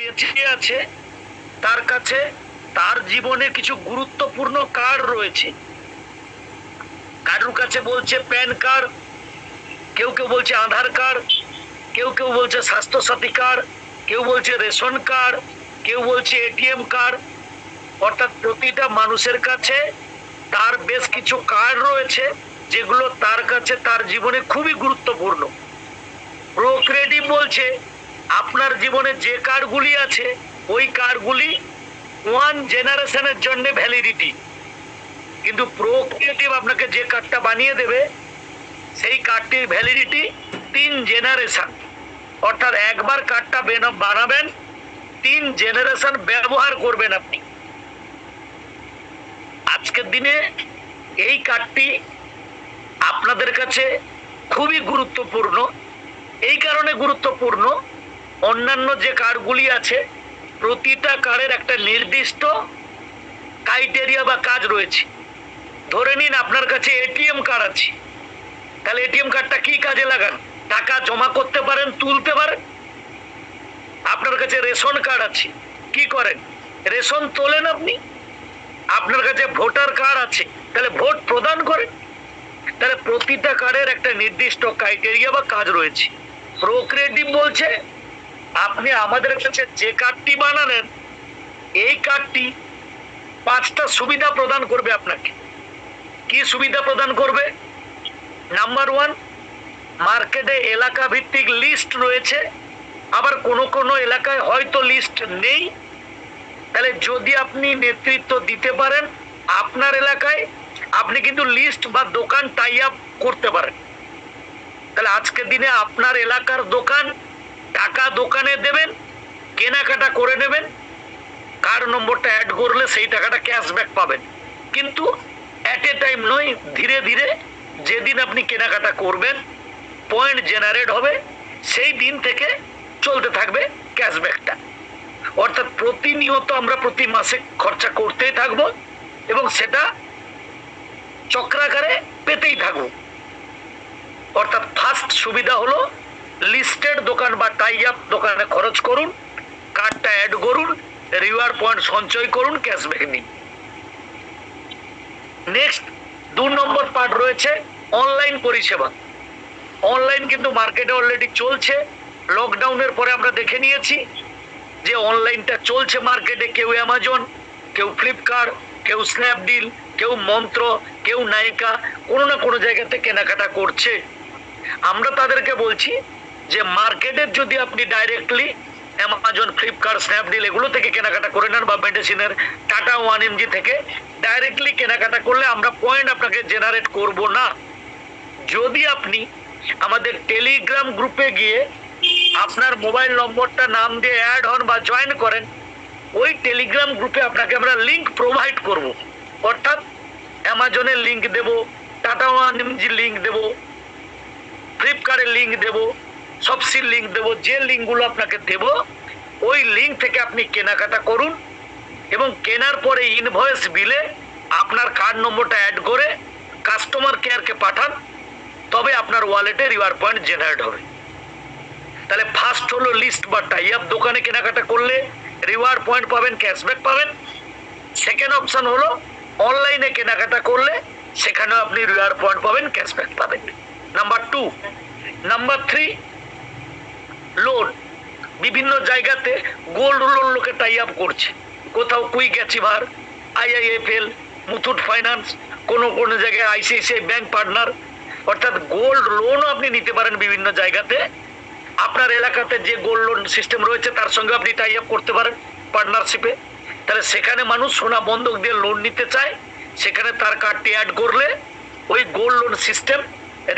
বেঁচে আছে, তার কাছে তার জীবনে কিছু গুরুত্বপূর্ণ কার্ড রয়েছে। কারুর কাছে বলছে প্যান কার্ড, কেউ কেউ বলছে আধার কার্ড, কেউ কেউ বলছে স্বাস্থ্যসাথী কার্ড, কেউ বলছে রেশন কার্ড, কেউ বলছে এটিএম কার্ড। অর্থাৎ প্রতিটা মানুষের কাছে তার বেশ কিছু কার্ড রয়েছে, যেগুলো তার কাছে তার জীবনে খুবই গুরুত্বপূর্ণ। প্রোক্রেডিভ বলছে আপনার জীবনে যে কার্ডগুলি আছে, ওই কার্ডগুলি ওয়ান জেনারেশনের জন্য ভ্যালিডিটি কিন্তু প্রোক্রিয়েটিভ আপনাকে যে কার্ডটা বানিয়ে দেবে, সেই কার্ডটির ভ্যালিডিটি তিন জেনারেশন অর্থাৎ একবার কার্ডটা বেনা- বানাবেন, তিন জেনারেশন ব্যবহার করবেন আপনি। আজকের দিনে এই কার্ডটি আপনাদের কাছে খুবই গুরুত্বপূর্ণ। এই কারণে গুরুত্বপূর্ণ অন্যান্য যে কার্ডগুলি আছে, প্রতিটা কার্ডের একটা নির্দিষ্ট ক্রাইটেরিয়া বা কাজ রয়েছে। ধরে নিন আপনার কাছে এটিএম কার্ড আছে। তাহলে এটিএম কার্ডটা কি কাজে লাগান? টাকা জমা করতে পারেন, তুলতে পারেন? আপনার কাছে রেশন কার্ড আছে, কি করেন? রেশন তোলেন আপনি? আপনার কাছে ভোটার কার্ড আছে, তাহলে ভোট প্রদান করেন। তাহলে প্রতিটা কার্ডের একটা নির্দিষ্ট ক্রাইটেরিয়া বা কাজ রয়েছে। প্রোক্রিয়েটিভ বলছে আপনি আমাদের কাছে যে কার্ডটি বানালেন, এই কার্ডটি পাঁচটা সুবিধা প্রদান করবে আপনাকে। কি সুবিধা প্রদান করবে? নাম্বার ওয়ান মার্কেটে এলাকা ভিত্তিক লিস্ট রয়েছে। আবার কোনো কোনো এলাকায় হয়তো লিস্ট নেই। তাহলে যদি আপনি নেতৃত্ব দিতে পারেন আপনার এলাকায়, আপনি কিন্তু লিস্ট বা দোকান টাই আপ করতে পারেন। তাহলে আজকের দিনে আপনার এলাকার দোকান টাকা দোকানে দেবেন, কেনাকাটা করে নেবেন কার নম্বরটা অ্যাড করলে সেই টাকাটা ক্যাশব্যাক পাবেন। কিন্তু অ্যাট এ টাইম নয়, ধীরে ধীরে যেদিন আপনি কেনাকাটা করবেন পয়েন্ট জেনারেট হবে, সেই দিন থেকে চলতে থাকবে ক্যাশব্যাকটা অর্থাৎ প্রতিনিয়ত আমরা প্রতি মাসে খরচা করতেই থাকব এবং সেটা চক্রাকারে পেতেই থাকব। অর্থাৎ ফার্স্ট সুবিধা হলো লিস্টেড দোকান বা টাই আপ দোকানে খরচ করুন কার্ডটা অ্যাড করুন রিওয়ার্ড পয়েন্ট সঞ্চয় করুন ক্যাশব্যাক নিন। নেক্সট দু নম্বর পার্ট রয়েছে অনলাইন পরিষেবা। অনলাইন কিন্তু মার্কেটে অলরেডি চলছে। লকডাউনের পরে আমরা দেখে নিয়েছি যে অনলাইনটা চলছে মার্কেটে কেউ অ্যামাজন কেউ ফ্লিপকার্ট কেউ স্ন্যাপডিল কেউ মন্ত্র কেউ নায়িকা কোনো না কোনো জায়গাতে কেনাকাটা করছে। আমরা তাদেরকে বলছি যে মার্কেটের যদি আপনি ডাইরেক্টলি অ্যামাজন ফ্লিপকার্ট স্ন্যাপডিল এগুলো থেকে কেনাকাটা করে নেন বা মেডিসিনের টাটা ওয়ান এমজি থেকে ডাইরেক্টলি কেনাকাটা করলে আমরা পয়েন্ট আপনাকে জেনারেট করব না। যদি আপনি আমাদের টেলিগ্রাম গ্রুপে গিয়ে আপনার মোবাইল নম্বরটা নাম দিয়ে অ্যাড হন বা জয়েন করেন, ওই টেলিগ্রাম গ্রুপে আপনাকে আমরা লিঙ্ক প্রোভাইড করব। অর্থাৎ অ্যামাজনের লিঙ্ক দেব টাটা ওয়ান এমজি লিঙ্ক দেব ফ্লিপকার্টের লিঙ্ক দেব সবসির লিঙ্ক দেব, যে লিঙ্কগুলো আপনাকে দেব, ওই লিঙ্ক থেকে আপনি কেনাকাটা করুন এবং কেনার পরে ইনভয়েস বিলে আপনার কার্ড নম্বরটা অ্যাড করে কাস্টমার কেয়ারকে পাঠান, তবে আপনার ওয়ালেটে রিওয়ার্ড পয়েন্ট জেনারেট হবে। তাহলে ফার্স্ট হলো লিস্ট বা টাই আপ দোকানে কেনাকাটা করলে রিওয়ার্ড পয়েন্ট পাবেন ক্যাশব্যাক পাবেন। সেকেন্ড অপশন হলো অনলাইনে কেনাকাটা করলে সেখানেও আপনি রিওয়ার্ড পয়েন্ট পাবেন ক্যাশব্যাক পাবেন। Number two number three loan. বিভিন্ন জায়গাতে গোল্ড লোন লোকে টাই আপ করছে। কোথাও কুই গেছি ভার আইআইএফএল মুথুট ফাইন্যান্স, কোনো কোনো জায়গায় আইসিআইসিআই ব্যাংক পার্টনার। অর্থাৎ গোল্ড লোনও আপনি নিতে পারেন বিভিন্ন জায়গাতে। আপনার এলাকাতে যে গোল্ড লোন সিস্টেম রয়েছে, তার সঙ্গে আপনি টাই আপ করতে পারেন পার্টনারশিপে। তাহলে সেখানে মানুষ সোনা বন্ধক দিয়ে লোন নিতে চায়। সেখানে তার কার্ডটি অ্যাড করলে ওই gold loan system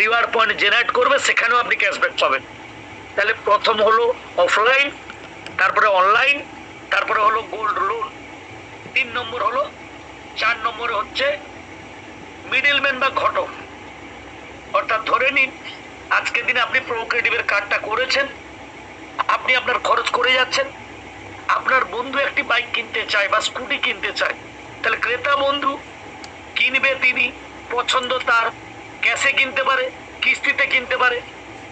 reward point generate করবে, সেখানেও আপনি ক্যাশব্যাক পাবেন। তাহলে প্রথম হলো অফলাইন তারপরে অনলাইন তারপরে হলো গোল্ড লোন তিন নম্বর হলো, চার নম্বরে হচ্ছে মিডিলম্যান বা ঘটক। অর্থাৎ ধরে নিন, আজকের দিনে আপনি প্রোক্রেটিভের কার্ডটা করেছেন, আপনি আপনার খরচ করে যাচ্ছেন, আপনার বন্ধু একটি বাইক কিনতে চায় বা স্কুটি কিনতে চায়, তাহলে ক্রেতা বন্ধু কিনবে তিনি, পছন্দ তার ক্যাশে কিনতে পারে, কিস্তিতে কিনতে পারে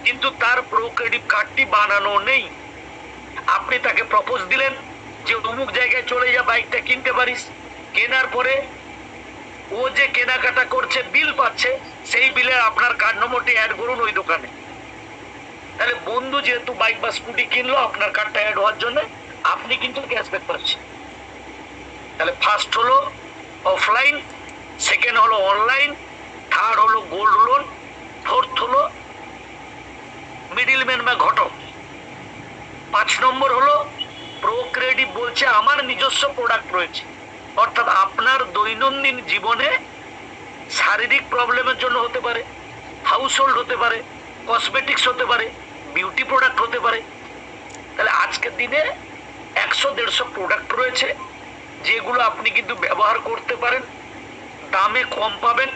কিন্তু তার প্রো ক্রেডিট কার্ডটি বানানো নেই। আপনি তাকে প্রপোজ দিলেন যে অমুক জায়গায় চলে যা বাইকটা কিনতে পারিস। কেনার পরে ও যে কেনাকাটা করছে বিল পাচ্ছে, সেই বিলে আপনার কার্ড নম্বরটি অ্যাড করুন ওই দোকানে। তাহলে বন্ধু যেহেতু বাইক বা স্কুটি কিনলো, আপনার কার্ডটা অ্যাড হওয়ার জন্য আপনি কিন্তু ক্যাশব্যাক পাচ্ছেন। তাহলে ফার্স্ট হলো অফলাইন সেকেন্ড হলো অনলাইন থার্ড হলো গোল্ড লোন ফোর্থ হলো মিডিলম্যান বা ঘটক পাঁচ নম্বর হলো প্রো বলছে আমার নিজস্ব প্রোডাক্ট রয়েছে। অর্থাৎ আপনার দৈনন্দিন জীবনে শারীরিক প্রবলেমের জন্য হতে পারে হাউস হোল্ড হতে পারে কসমেটিক্স হতে পারে বিউটি প্রোডাক্ট হতে পারে। তাহলে আজকের দিনে একশো, দেড়শো প্রোডাক্ট রয়েছে, যেগুলো আপনি কিন্তু ব্যবহার করতে পারেন, দামে কম পাবেন,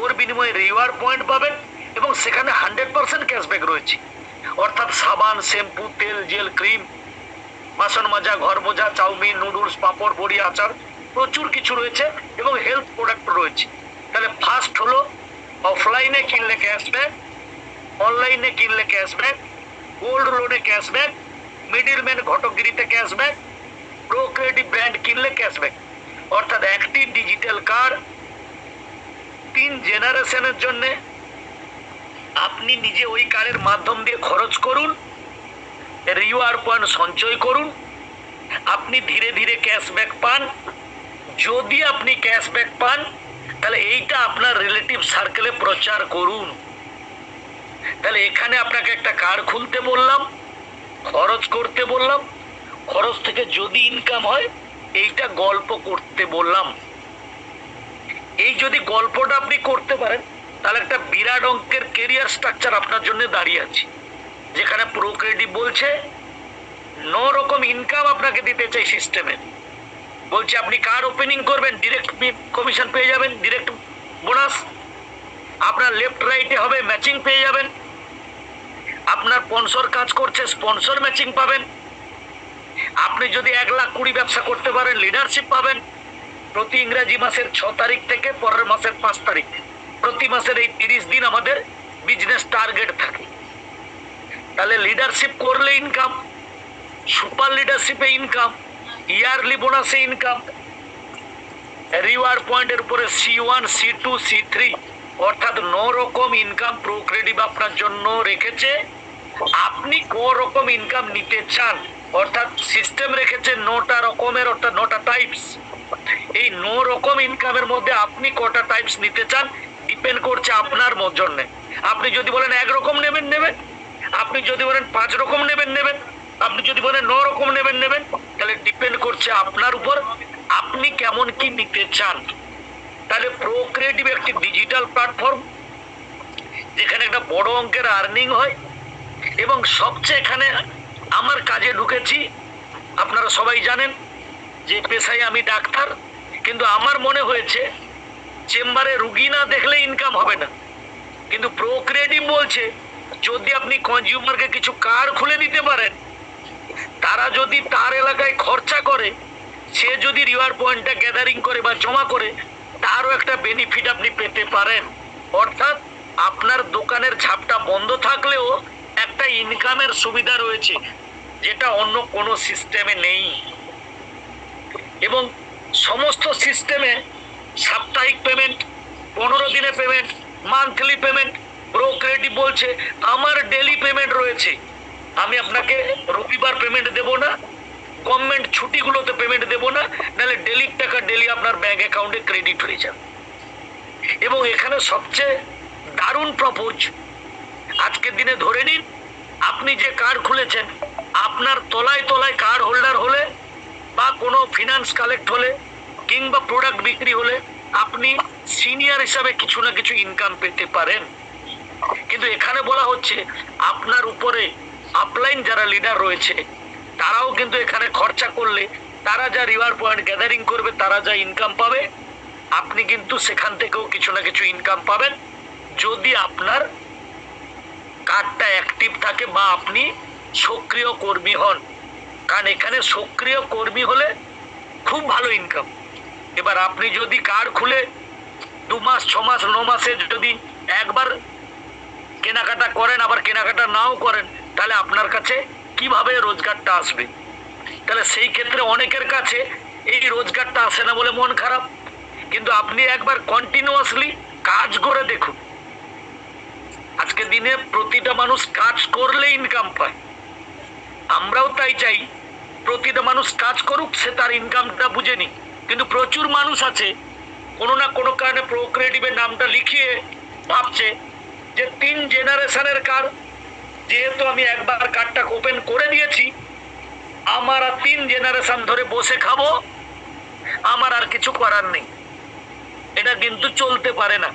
ওর বিনিময়ে রিওয়ার্ড পয়েন্ট পাবেন, এবং সেখানে হান্ড্রেড পার্সেন্ট ক্যাশব্যাক রয়েছে। অর্থাৎ সাবান, শ্যাম্পু, তেল, জেল, ক্রিম বাসন মাজা, ঘর মোজা, চাউমিন, নুডলস, পাঁপড়, বড়ি, আচার, প্রচুর কিছু রয়েছে এবং হেলথ প্রোডাক্ট রয়েছে। তাহলে ফার্স্ট হলো অফলাইনে কিনলে ক্যাশব্যাক অনলাইনে কিনলে ক্যাশব্যাক গোল্ড লোনে ক্যাশব্যাক মিডিলম্যান ঘটকগিরিতে ক্যাশব্যাক প্রো ক্রেডিট ব্র্যান্ড কিনলে ক্যাশব্যাক অর্থাৎ একটি ডিজিটাল কার্ড তিন জেনারেশনের জন্যে আপনি নিজে ওই কার্ডের মাধ্যম দিয়ে খরচ করুন। রিওয়ার্ড পয়েন্ট সঞ্চয় করুন। আপনি ধীরে ধীরে ক্যাশব্যাক পান। যদি আপনি ক্যাশব্যাক পান, তাহলে এইটা আপনার রিলেটিভ সার্কেলে প্রচার করুন। তাহলে এখানে আপনাকে একটা কার খুলতে বললাম, খরচ করতে বললাম, খরচ থেকে যদি ইনকাম হয়, এইটা গল্প করতে বললাম। এই যদি গল্পটা আপনি করতে পারেন, তাহলে একটা বিরাট অঙ্কের কেরিয়ার স্ট্রাকচার আপনার জন্য দাঁড়িয়ে আছে। যেখানে প্রো ক্রেডিট বলছে ন রকম ইনকাম আপনাকে দিতে চাই সিস্টেমে বলছে, আপনি কার ওপেনিং করবেন ডিরেক্ট কমিশন পেয়ে যাবেন ডিরেক্ট বোনাস আপনার লেফট রাইটে হবে ম্যাচিং পেয়ে যাবেন। আপনার স্পন্সর কাজ করছে স্পন্সর ম্যাচিং পাবেন। আপনি যদি এক লাখ কুড়ি ব্যবসা করতে পারেন লিডারশিপ পাবেন। প্রতি ইংরাজি মাসের ছ তারিখ থেকে পরের মাসের পাঁচ তারিখ। প্রতি মাসের এই তিরিশ দিন আমাদের বিজনেস টার্গেট থাকে। তাহলে লিডারশিপ করলে ইনকাম সুপার লিডারশিপে ইনকাম ইয়ারলি বোনাসে ইনকাম রিওয়ার্ড পয়েন্টের উপরে C one C two C three অর্থাৎ ন রকম ইনকাম প্রো ক্রেডিট আপনার জন্য রেখেছে। আপনি ক রকম ইনকাম নিতে চান, অর্থাৎ সিস্টেম রেখেছে নটা রকমের, অর্থাৎ নটা টাইপস এই ন রকম ইনকামের মধ্যে আপনি কটা টাইপস নিতে চান ডিপেন্ড করছে আপনার জন্য। আপনি যদি বলেন একরকম নেবেন নেবেন। আপনি যদি বলেন পাঁচ রকম নেবেন নেবেন। আপনি যদি বলেন ন রকম নেবেন নেবেন। তাহলে ডিপেন্ড করছে আপনার উপর আপনি কেমন কি নিতে চান। তাহলে প্রো ক্রিয়েটিভ একটি ডিজিটাল প্ল্যাটফর্ম যেখানে একটা বড় অঙ্কের আর্নিং হয়। এবং সবচেয়ে এখানে আমার কাজে ঢুকেছি, আপনারা সবাই জানেন যে পেশায় আমি ডাক্তার, কিন্তু আমার মনে হয়েছে চেম্বারে রুগী না দেখলে ইনকাম হবে না। কিন্তু প্রোক্রিয়েটিভ বলছে যদি আপনি কনজিউমারকে কিছু কার্ড খুলে দিতে পারেন, তারা যদি তার এলাকায় খরচা করে, সে যদি রিওয়ার্ড পয়েন্টটা গ্যাদারিং করে বা জমা করে, তারও একটা বেনিফিট আপনি পেতে পারেন। অর্থাৎ আপনার দোকানের ঝাপটা বন্ধ থাকলেও একটা ইনকামের সুবিধা রয়েছে, যেটা অন্য কোনো সিস্টেমে নেই। এবং সমস্ত সিস্টেমে সাপ্তাহিক পেমেন্ট পনেরো দিনে payment monthly payment pro credit বলছে, আমার ডেলি পেমেন্ট রয়েছে। আমি আপনাকে রবিবার পেমেন্ট দেব না গভর্নমেন্ট ছুটিগুলোতে পেমেন্ট দেব না, নাহলে ডেলির টাকা ডেলি আপনার ব্যাংক অ্যাকাউন্টে ক্রেডিট হয়ে যাবে। এবং এখানে সবচেয়ে দারুণ প্রপোজ আজকের দিনে ধরে নিন, আপনি যে কার্ড খুলেছেন, আপনার তলায় তলায় কার্ড হোল্ডার হলে, বা কোনো ফিনান্স কালেক্ট হলে, কিংবা প্রোডাক্ট বিক্রি হলে, আপনি সিনিয়র হিসাবে কিছু না কিছু ইনকাম পেতে পারেন। কিন্তু এখানে বলা হচ্ছে আপনার উপরে আপলাইন যারা লিডার রয়েছে, তারাও কিন্তু এখানে খরচা করলে তারা যা রিওয়ার্ড পয়েন্ট গ্যাদারিং করবে, তারা যা ইনকাম পাবে, আপনি কিন্তু সেখান থেকেও কিছু না কিছু ইনকাম পাবেন। যদি আপনার কার্ডটা অ্যাক্টিভ থাকে বা আপনি সক্রিয় কর্মী হন, কারণ এখানে সক্রিয় কর্মী হলে খুব ভালো ইনকাম এবার আপনি যদি কার্ড খুলে দু মাস, ছ মাস, ন মাসে যদি একবার কেনাকাটা করেন, আবার কেনাকাটা নাও করেন, তাহলে আপনার কাছে কীভাবে রোজগারটা আসবে? তাহলে সেই ক্ষেত্রে অনেকের কাছে এই রোজগারটা আসে না বলে মন খারাপ। কিন্তু আপনি একবার কন্টিনিউয়াসলি কাজ করে দেখুন। আজকে দিনে প্রতিটা মানুষ কাজ করলে ইনকাম পায়। আমরাও তাই চাই, প্রতিটা মানুষ কাজ করুক, সে তার ইনকামটা বুঝে নিক। কিন্তু প্রচুর মানুষ আছে, কোনো না কোনো কারণে প্রোক্রিয়েটিভের নামটা লিখিয়ে ভাবছে যে তিন জেনারেশনের কার, যেহেতু আমি একবার কার্ডটা ওপেন করে দিয়েছি আমার আর তিন জেনারেশন ধরে বসে খাব, আমার আর কিছু করার নেই। এটা কিন্তু চলতে পারে না।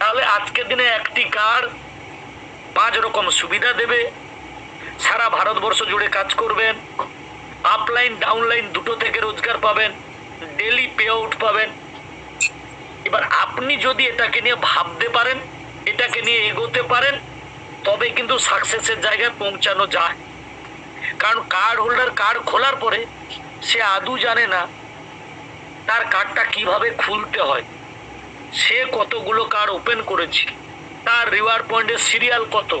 তাহলে আজকের দিনে একটি কার্ড পাঁচ রকম সুবিধা দেবে। সারা ভারতবর্ষ জুড়ে কাজ করবেন আপলাইন ডাউনলাইন দুটো থেকে রোজগার পাবেন ডেলি পে আউট পাবেন। এবার আপনি যদি এটাকে নিয়ে ভাবতে পারেন এটাকে নিয়ে এগোতে পারেন, তবে কিন্তু সাকসেসের জায়গায় পৌঁছানো যায়। কারণ কার্ড হোল্ডার কার্ড খোলার পরে সে আদৌ জানে না তার কার্ডটা কীভাবে খুলতে হয়। সে কতগুলো কার্ড ওপেন করেছে, তার রিওয়ার্ড পয়েন্টের সিরিয়াল কত,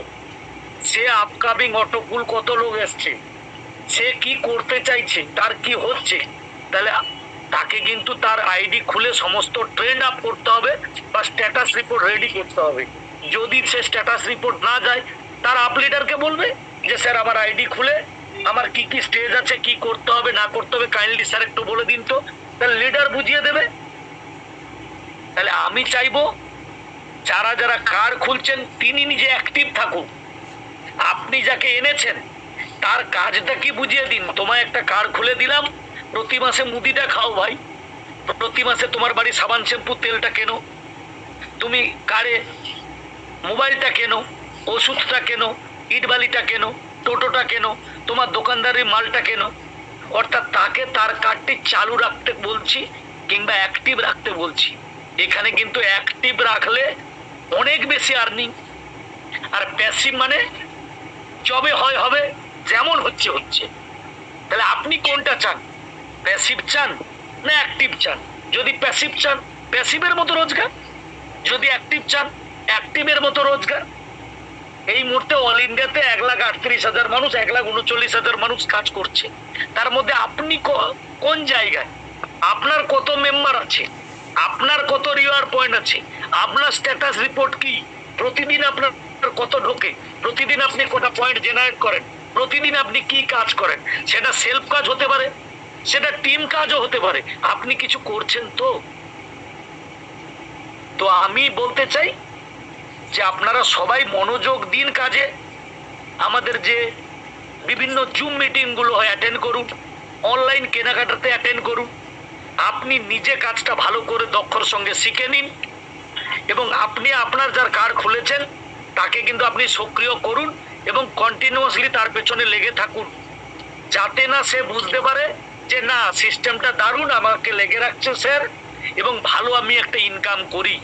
সে আপকামিং অটোকুল কত লোক এসছে, সে কি করতে চাইছে, তার কি হচ্ছে, তাহলে তাকে কিন্তু তার আইডি খুলে সমস্ত ট্রেন্ড আপ করতে হবে বা স্ট্যাটাস রিপোর্ট রেডি করতে হবে। যদি সে স্ট্যাটাস রিপোর্ট না যায়, তার আপ লিডারকে বলবে যে, স্যার, আমার আইডি খুলে, আমার কি কি স্টেজ আছে, কি করতে হবে, না করতে হবে কাইন্ডলি স্যার একটু বলে দিন তো। তাহলে লিডার বুঝিয়ে দেবে। তাহলে আমি চাইব, যারা যারা কার খুলছেন, তিনি নিজে অ্যাক্টিভ থাকুক। আপনি যাকে এনেছেন, তার কাজটা কি বুঝিয়ে দিন? তোমায় একটা কার খুলে দিলাম প্রতি মাসে মুদিটা খাও ভাই। প্রতি মাসে তোমার বাড়ি সাবান, শ্যাম্পু, তেলটা কেনো? তুমি কারে? মোবাইলটা কেনো? ওষুধটা কেনো? ইটবালিটা কেনো? টোটোটা কেনো? তোমার দোকানদারের মালটা কেনো? অর্থাৎ তাকে তার কার্ডটি চালু রাখতে বলছি কিংবা অ্যাক্টিভ রাখতে বলছি। এখানে কিন্তু অ্যাক্টিভ রাখলে অনেক বেশি আর্নিং আর প্যাসিভ মানে যবে হয় হবে, যেমন হচ্ছে হচ্ছে। তাহলে আপনি কোনটা চান? প্যাসিভ চান, না অ্যাক্টিভ চান? যদি প্যাসিভ চান প্যাসিভের মতো রোজগার? যদি অ্যাক্টিভ চান অ্যাক্টিভের মতো রোজগার? এই মুহূর্তে অল ইন্ডিয়াতে এক লাখ আটত্রিশ হাজার মানুষ, এক লাখ উনচল্লিশ হাজার মানুষ কাজ করছে। তার মধ্যে আপনি কোন জায়গায়? আপনার কত মেম্বার আছে? আপনার কত রিওয়ার্ড পয়েন্ট আছে? আপনার স্ট্যাটাস রিপোর্ট কি? প্রতিদিন আপনার কত ঢোকে? প্রতিদিন আপনি কটা পয়েন্ট জেনারেট করেন? প্রতিদিন আপনি কি কাজ করেন? সেটা সেলফ কাজ হতে পারে। সেটা টিম কাজও হতে পারে। আপনি কিছু করছেন তো? তো আমি বলতে চাই যে আপনারা সবাই মনোযোগ দিন কাজে। আমাদের যে বিভিন্ন জুম মিটিংগুলো হয় অ্যাটেন্ড করুন। অনলাইন কেনাকাটাতে অ্যাটেন্ড করুন। আপনি নিজে কাজটা ভালো করে দক্ষর সঙ্গে শিখে নিন। এবং আপনি আপনার যার কার খুলেছেন, তাকে কিন্তু আপনি সক্রিয় করুন এবং কন্টিনিউয়াসলি তার পেছনে লেগে থাকুন। যাতে না সে বুঝতে পারে যে না সিস্টেমটা দারুণ আমাকে লেগে রাখছে, স্যার, এবং ভালো আমি একটা ইনকাম করি।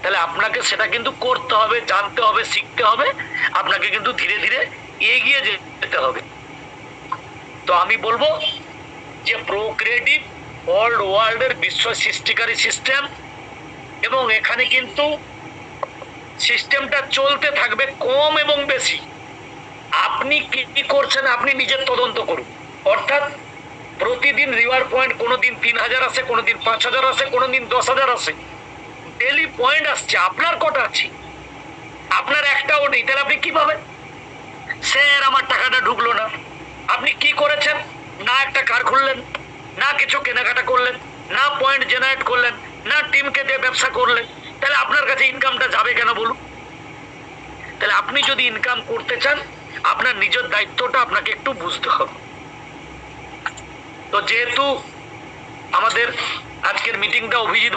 তাহলে আপনাকে সেটা কিন্তু করতে হবে, জানতে হবে, শিখতে হবে, আপনাকে কিন্তু ধীরে ধীরে এগিয়ে যেতে হবে। তো আমি বলব যে প্রোক্রিয়েটিভ ওয়ার্ল্ড ওয়ার্ল্ডের বিশ্ব সৃষ্টিকারী সিস্টেম এবং এখানে কিন্তু সিস্টেমটা চলতে থাকবে কম এবং বেশি। আপনি কি কি করছেন, আপনি নিজের তদন্ত করুন। অর্থাৎ প্রতিদিন রিওয়ার্ড পয়েন্ট কোনোদিন তিন হাজার আসে কোনোদিন পাঁচ হাজার আসে কোনোদিন দশ হাজার আসে ডেলি পয়েন্ট আসছে, আপনার কটা আছে? আপনার একটাও নেই, তাহলে আপনি কি পাবেন? স্যার, আমার টাকাটা ঢুকলো না। আপনি কি করেছেন? না একটা কার খুললেন, না কিছু কেনাকাটা করলেন, না পয়েন্ট জেনারেট করলেন, না টিমকে দিয়ে ব্যবসা করলেন, তাহলে আপনার কাছে ইনকামটা যাবে কেন বলুন? তাহলে আপনি যদি ইনকাম করতে চান, আপনার নিজের দায়িত্বটা আপনাকে একটু বুঝতে হবে। তো যেহেতু আমাদের আজকের মিটিংটা অভিজিৎ